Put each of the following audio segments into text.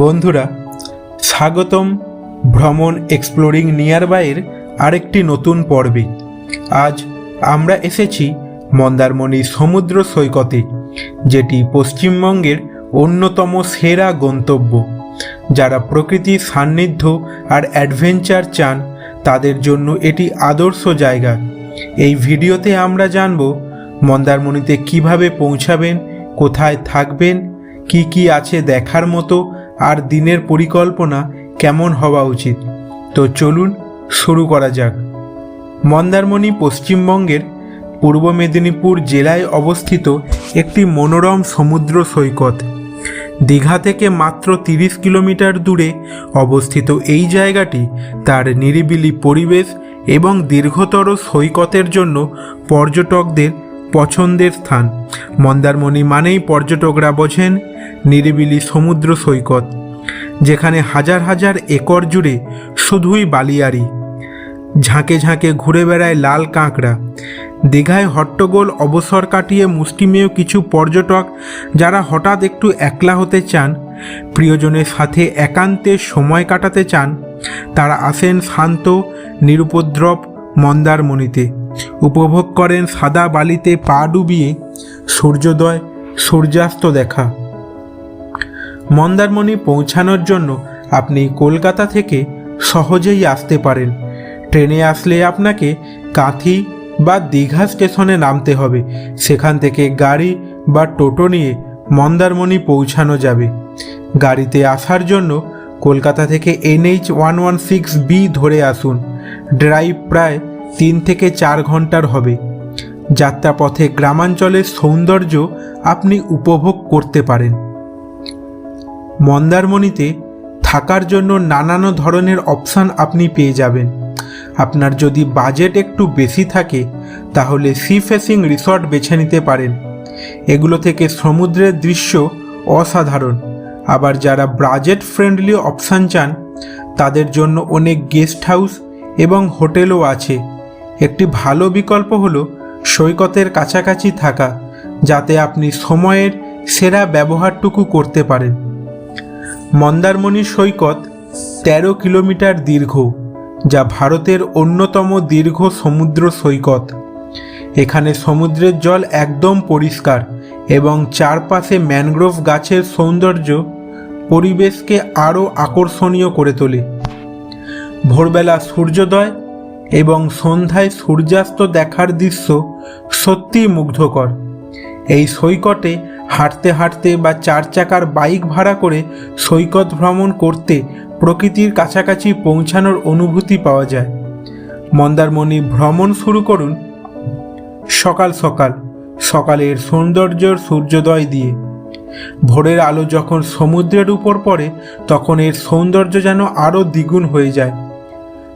বন্ধুরা, স্বাগতম ভ্রমণ এক্সপ্লোরিং নিয়ার বাইয়ের আরেকটি নতুন পর্বে। আজ আমরা এসেছি মন্দারমণি সমুদ্র সৈকতে, যেটি পশ্চিমবঙ্গের অন্যতম সেরা গন্তব্য। যারা প্রকৃতির সান্নিধ্য আর অ্যাডভেঞ্চার চান, তাদের জন্য এটি আদর্শ জায়গা। এই ভিডিওতে আমরা জানব মন্দারমণিতে কীভাবে পৌঁছাবেন, কোথায় থাকবেন, কি কি আছে দেখার মতো আর দিনের পরিকল্পনা কেমন হওয়া উচিত? তো চলুন শুরু করা যাক। মন্দারমণি পশ্চিমবঙ্গের পূর্ব মেদিনীপুর জেলায় অবস্থিত একটি মনোরম সমুদ্র সৈকত। দীঘা থেকে মাত্র তিরিশ কিলোমিটার দূরে অবস্থিত এই জায়গাটি তার নিরিবিলি পরিবেশ এবং দীর্ঘতর সৈকতের জন্য পর্যটকদের পছন্দের স্থান। মন্দারমণি মানেই পর্যটকরা বোঝেন নিরিবিলি সমুদ্র সৈকত। যেখানে হাজার হাজার একর জুড়ে শুধুই বালিয়ারি। ঝাঁকে ঝাঁকে ঘুরে বেড়ায় লাল কাঁকড়া। দীঘায় হট্টগোল অবসর কাটিয়ে মুষ্টিমেয় কিছু পর্যটক যারা হঠাৎ একটু একলা হতে চান, প্রিয়জনের সাথে একান্তে সময় কাটাতে চান, তারা আসেন শান্ত, নিরুপদ্রব মন্দারমণিতে। উপভোগ করেন সাদা বালিতে পা ডুবিয়ে সূর্যোদয়, সূর্যাস্ত দেখা। মন্দারমণি পৌঁছানোর জন্য আপনি কলকাতা থেকে সহজেই আসতে পারেন। ট্রেনে আসলে আপনাকে কাঁথি বা দীঘা স্টেশনে নামতে হবে। সেখান থেকে গাড়ি বা টোটো নিয়ে মন্দারমণি পৌঁছানো যাবে। গাড়িতে আসার জন্য কলকাতা থেকে NH one one six B ধরে আসুন। ড্রাইভ প্রায় তিন থেকে চার ঘণ্টার হবে। যাত্রাপথে গ্রামাঞ্চলের সৌন্দর্য আপনি উপভোগ করতে পারেন। মন্দারমণিতে থাকার জন্য নানান ধরনের অপশান আপনি পেয়ে যাবেন। আপনার যদি বাজেট একটু বেশি থাকে, তাহলে সি ফেসিং রিসর্ট বেছে নিতে পারেন। এগুলো থেকে সমুদ্রের দৃশ্য অসাধারণ। আবার যারা বাজেট ফ্রেন্ডলি অপশান চান, তাদের জন্য অনেক গেস্ট হাউস এবং হোটেলও আছে। একটি ভালো বিকল্প হলো সৈকতের কাছাকাছি থাকা, যাতে আপনি সময়ের সেরা ব্যবহারটুকু করতে পারেন। মন্দারমণি সৈকত তেরো কিলোমিটার দীর্ঘ, যা ভারতের অন্যতম দীর্ঘ সমুদ্র সৈকত। এখানে সমুদ্রের জল একদম পরিষ্কার এবং চারপাশে ম্যানগ্রোভ গাছের সৌন্দর্য পরিবেশকে আরও আকর্ষণীয় করে তোলে। ভোরবেলা সূর্যোদয় এবং সন্ধ্যায় সূর্যাস্ত দেখার দৃশ্য সত্যিই মুগ্ধকর। এই সৈকতে হাঁটতে হাঁটতে বা চার চাকার বাইক ভাড়া করে সৈকত ভ্রমণ করতে প্রকৃতির কাছাকাছি পৌঁছানোর অনুভূতি পাওয়া যায়। মন্দারমণি ভ্রমণ শুরু করুন সকাল সকাল, সকালের সৌন্দর্যর সূর্যোদয় দিয়ে। ভোরের আলো যখন সমুদ্রের উপর পড়ে, তখন এর সৌন্দর্য যেন আরও দ্বিগুণ হয়ে যায়।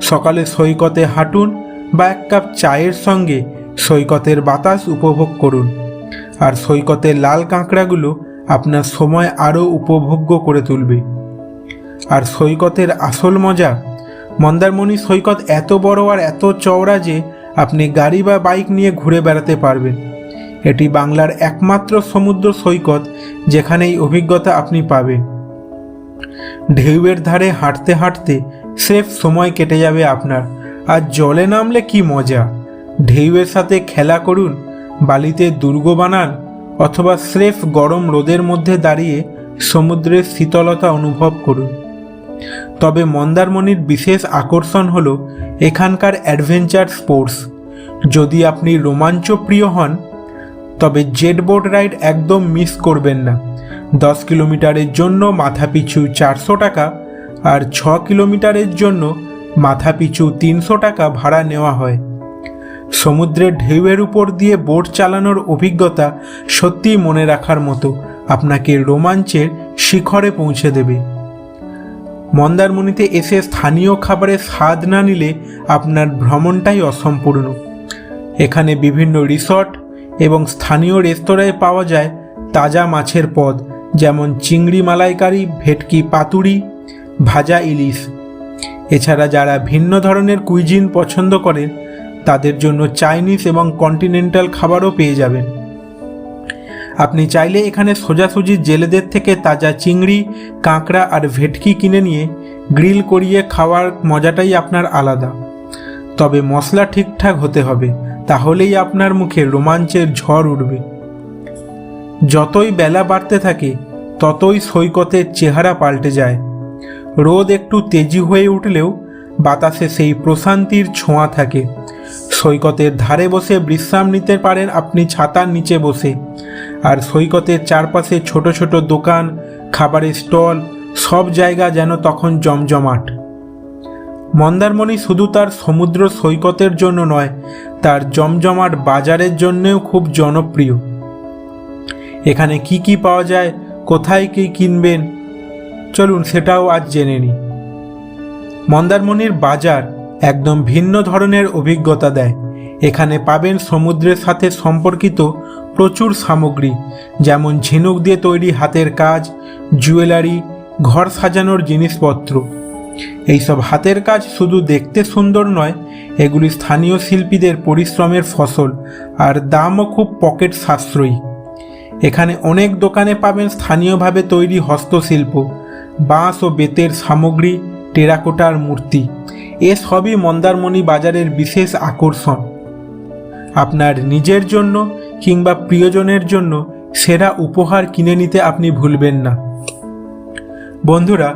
সকালে সৈকতে হাঁটুন বা এক কাপ চায়ের সঙ্গে সৈকতের বাতাস উপভোগ করুন। আর সৈকতের লাল কাঁকড়াগুলো আপনার সময় আরও উপভোগ্য করে তুলবে। আর সৈকতের আসল মজা, মন্দারমণি সৈকত এত বড় আর এত চওড়া যে আপনি গাড়ি বা বাইক নিয়ে ঘুরে বেড়াতে পারবেন। এটি বাংলার একমাত্র সমুদ্র সৈকত যেখানে এই অভিজ্ঞতা আপনি পাবেন। ঢেউয়ের ধারে হাঁটতে হাঁটতে স্রেফ সময় কেটে যাবে আপনার। আর জলে নামলে কি মজা! ঢেউয়ের সাথে খেলা করুন বালিতে দুর্গ বানান অথবা স্রেফ গরম রোদের মধ্যে দাঁড়িয়ে সমুদ্রের শীতলতা অনুভব করুন। তবে মন্দারমণির বিশেষ আকর্ষণ হল এখানকার অ্যাডভেঞ্চার স্পোর্টস। যদি আপনি রোমাঞ্চ প্রিয় হন, তবে জেট বোট রাইড একদম মিস করবেন না। দশ কিলোমিটারের জন্য মাথাপিছু চারশো টাকা আর ছ কিলোমিটারের জন্য মাথাপিছু তিনশো টাকা ভাড়া নেওয়া হয়। সমুদ্রের ঢেউয়ের উপর দিয়ে বোট চালানোর অভিজ্ঞতা সত্যিই মনে রাখার মতো আপনাকে রোমাঞ্চের শিখরে পৌঁছে দেবে। মন্দারমণিতে এসে স্থানীয় খাবারের স্বাদ না নিলে আপনার ভ্রমণটাই অসম্পূর্ণ। এখানে বিভিন্ন রিসর্ট এবং স্থানীয় রেস্তোরাঁয় পাওয়া যায় তাজা মাছের পদ, যেমন চিংড়ি মালাইকারি, ভেটকি পাতুরি, ভাজা ইলিশ। এছাড়া যারা ভিন্ন ধরনের কুইজিন পছন্দ করেন তাদের জন্য চাইনিজ এবং কন্টিনেন্টাল খাবারও পেয়ে যাবেন। আপনি চাইলে এখানে সোজাসুজি জেলেদের থেকে তাজা চিংড়ি, কাঁকড়া আর ভেটকি কিনে নিয়ে গ্রিল করিয়ে খাওয়ার মজাটাই আপনার আলাদা। তবে মশলা ঠিকঠাক হতে হবে, তাহলেই আপনার মুখে রোমাঞ্চের ঝড় উঠবে। যতই বেলা বাড়তে থাকে, ততই সৈকতের চেহারা পাল্টে যায়। রোদ একটু তেজি হয়ে উঠলেও বাতাসে সেই প্রশান্তির ছোঁয়া থাকে। সৈকতের ধারে বসে বিশ্রাম নিতে পারেন আপনি ছাতার নিচে বসে। আর সৈকতের চারপাশে ছোট ছোট দোকান, খাবারের স্টল, সব জায়গা যেন তখন জমজমাট। মন্দারমণি শুধু তার সমুদ্র সৈকতের জন্য নয়, তার জমজমাট বাজারের জন্যেও খুব জনপ্রিয়। এখানে কি কি পাওয়া যায়, কোথায় কি কিনবেন, চলুন সেটাও আজ জেনে নিই। মন্দারমণির বাজার একদম ভিন্ন ধরনের অভিজ্ঞতা দেয়। এখানে পাবেন সমুদ্রের সাথে সম্পর্কিত প্রচুর সামগ্রী, যেমন ঝিনুক দিয়ে তৈরি হাতের কাজ, জুয়েলারি, ঘর সাজানোর জিনিসপত্র। এইসব হাতের কাজ শুধু দেখতে সুন্দর নয়, এগুলি স্থানীয় শিল্পীদের পরিশ্রমের ফসল আর দামও খুব পকেট সাশ্রয়ী। এখানে অনেক দোকানে পাবেন স্থানীয়ভাবে তৈরি হস্তশিল্প, বাঁশ ও বেতের সামগ্রী, টেরাকোটার মূর্তি। এ সবই মন্দারমণি বাজারের বিশেষ আকর্ষণ। আপনার নিজের জন্য কিংবা প্রিয়জনের জন্য সেরা উপহার কিনে নিতে আপনি ভুলবেন না। বন্ধুরা,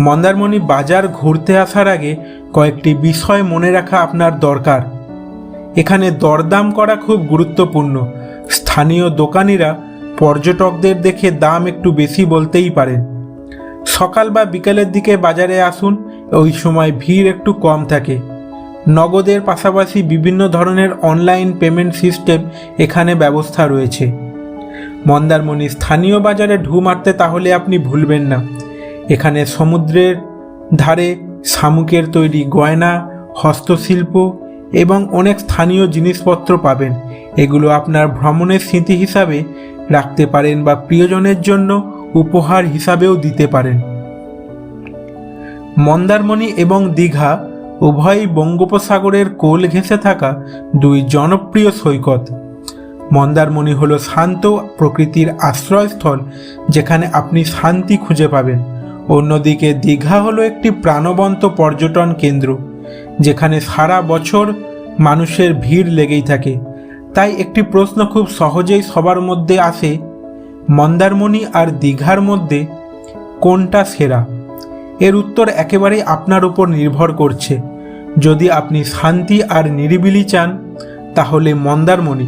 মন্দারমণি বাজার ঘুরতে আসার আগে কয়েকটি বিষয় মনে রাখা আপনার দরকার। এখানে দরদাম করা খুব গুরুত্বপূর্ণ। স্থানীয় দোকানিরা পর্যটকদের দেখে দাম একটু বেশি বলতেই পারেন। সকাল বা বিকেলের দিকে বাজারে আসুন ওই সময় ভিড় একটু কম থাকে। নগদের পাশাপাশি বিভিন্ন ধরনের অনলাইন পেমেন্ট সিস্টেম এখানে ব্যবস্থা রয়েছে। মন্দারমণি স্থানীয় বাজারে ঢু মারতে তাহলে আপনি ভুলবেন না। এখানে সমুদ্রের ধারে শামুকের তৈরি গয়না, হস্তশিল্প এবং অনেক স্থানীয় জিনিসপত্র পাবেন। এগুলো আপনার ভ্রমণের স্মৃতি হিসাবে রাখতে পারেন বা প্রিয়জনের জন্য উপহার হিসাবেও দিতে পারেন। মন্দারমণি এবং দীঘা উভয়ই বঙ্গোপসাগরের কোল ঘেঁষে থাকা দুই জনপ্রিয় সৈকত। মন্দারমণি হলো শান্ত প্রকৃতির আশ্রয়স্থল যেখানে আপনি শান্তি খুঁজে পাবেন। অন্যদিকে দীঘা হলো একটি প্রাণবন্ত পর্যটন কেন্দ্র যেখানে সারা বছর মানুষের ভিড় লেগেই থাকে। তাই একটি প্রশ্ন খুব সহজেই সবার মধ্যে আসে, মন্দারমণি আর দীঘার মধ্যে কোনটা সেরা? এর উত্তর একেবারেই আপনার উপর নির্ভর করছে। যদি আপনি শান্তি আর নিরিবিলি চান, তাহলে মন্দারমণি।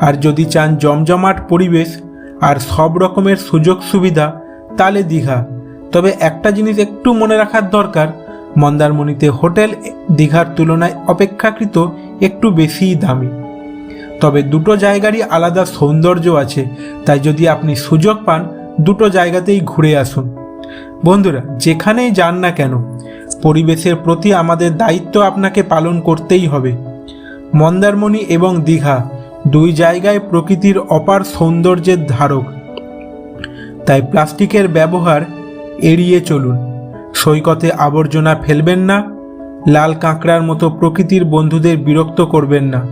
আর যদি চান জমজমাট পরিবেশ আর সব রকমের সুযোগ সুবিধা তাহলে দীঘা। তবে একটা জিনিস একটু মনে রাখার দরকার, মন্দারমণিতে হোটেল দীঘার তুলনায় অপেক্ষাকৃত একটু বেশিই দামি। তবে দুটো জায়গারই আলাদা সৌন্দর্য আছে, তাই যদি আপনি সুযোগ পান, দুটো জায়গাতেই ঘুরে আসুন। বন্ধুরা, যেখানেই যান না কেন, পরিবেশের প্রতি আমাদের দায়িত্ব আপনাকে পালন করতেই হবে। মন্দারমণি এবং দীঘা দুই জায়গায় প্রকৃতির অপার সৌন্দর্যের ধারক। তাই প্লাস্টিকের ব্যবহার এড়িয়ে চলুন। সৈকতে আবর্জনা ফেলবেন না, লাল কাঁকড়ার মতো প্রকৃতির বন্ধুদের বিরক্ত করবেন না।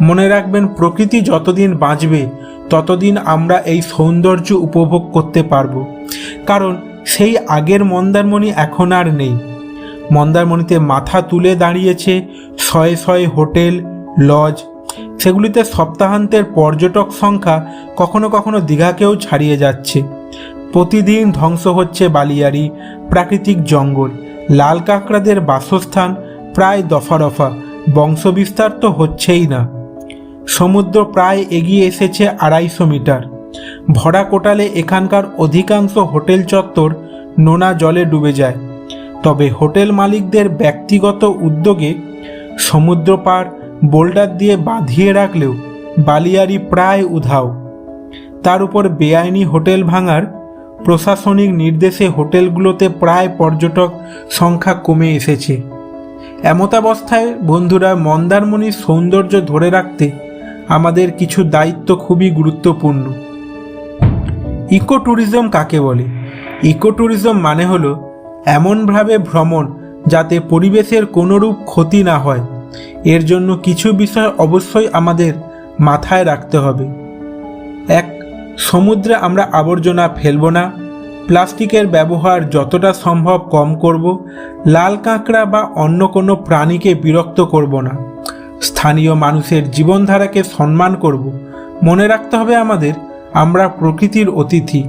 মনে রাখবেন, প্রকৃতি যতদিন বাঁচবে, ততদিন আমরা এই সৌন্দর্য উপভোগ করতে পারব। কারণ সেই আগের মন্দারমণি এখন আর নেই। মন্দারমণিতে মাথা তুলে দাঁড়িয়েছে শয়ে শয়ে হোটেল, লজ, সেগুলিতে সপ্তাহান্তের পর্যটক সংখ্যা কখনো কখনো দীঘাকেও ছাড়িয়ে যাচ্ছে। প্রতিদিন ধ্বংস হচ্ছে বালিয়ারি প্রাকৃতিক জঙ্গল, লাল কাঁকড়াদের বাসস্থান প্রায় দফা দফা বংশবিস্তার তো হচ্ছেই না। সমুদ্র প্রায় এগিয়ে এসেছে আড়াইশো মিটার। ভরা কোটালে এখানকার অধিকাংশ হোটেল চত্বর নোনা জলে ডুবে যায়। তবে হোটেল মালিকদের ব্যক্তিগত উদ্যোগে সমুদ্র পার বোল্ডার দিয়ে বাঁধিয়ে রাখলেও বালিয়ারি প্রায় উধাও। তার উপর বেআইনি হোটেল ভাঙার প্রশাসনিক নির্দেশে হোটেলগুলোতে প্রায় পর্যটক সংখ্যা কমে এসেছে। এমতাবস্থায়, বন্ধুরা, মন্দারমণির সৌন্দর্য ধরে রাখতে আমাদের কিছু দায়িত্ব খুবই গুরুত্বপূর্ণ। ইকো ট্যুরিজম কাকে বলে? ইকো ট্যুরিজম মানে হলো এমনভাবে ভ্রমণ যাতে পরিবেশের কোনোরূপ ক্ষতি না হয়। এর জন্য কিছু বিষয় অবশ্যই আমাদের মাথায় রাখতে হবে। এক, সমুদ্রে আমরা আবর্জনা ফেলব না। প্লাস্টিকের ব্যবহার যতটা সম্ভব কম করব। লাল কাঁকড়া বা অন্য কোনো প্রাণীকে বিরক্ত করব না। স্থানীয় মানুষের জীবনধারাকে সম্মান করব। মনে রাখতে হবে আমাদের আমরা প্রকৃতির অতিথি,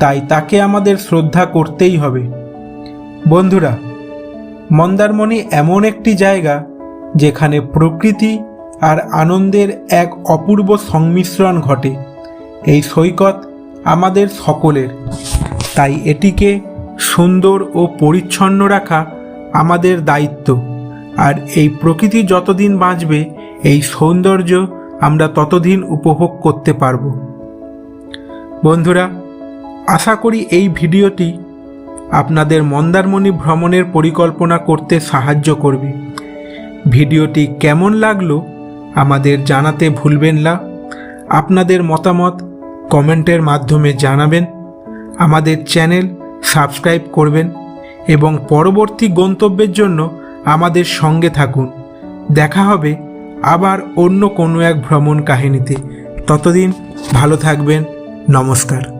তাই তাকে আমাদের শ্রদ্ধা করতেই হবে। বন্ধুরা, মন্দারমণি এমন একটি জায়গা যেখানে প্রকৃতি আর আনন্দের এক অপূর্ব সংমিশ্রণ ঘটে। এই সৈকত আমাদের সকলের। তাই এটিকে সুন্দর ও পরিচ্ছন্ন রাখা আমাদের দায়িত্ব। আর এই প্রকৃতি যতদিন বাঁচবে, এই সৌন্দর্য আমরা ততদিন উপভোগ করতে পারব। বন্ধুরা, আশা করি এই ভিডিওটি আপনাদের মন্দারমণি ভ্রমণের পরিকল্পনা করতে সাহায্য করবে। ভিডিওটি কেমন লাগল আমাদের জানাতে ভুলবেন না। আপনাদের মতামত কমেন্টের মাধ্যমে জানাবেন। আমাদের চ্যানেল সাবস্ক্রাইব করবেন এবং পরবর্তী গন্তব্যের জন্য আমাদের সঙ্গে থাকুন। দেখা হবে আবার অন্য কোনো এক ভ্রমণ কাহিনীতে। ততদিন ভালো থাকবেন। নমস্কার।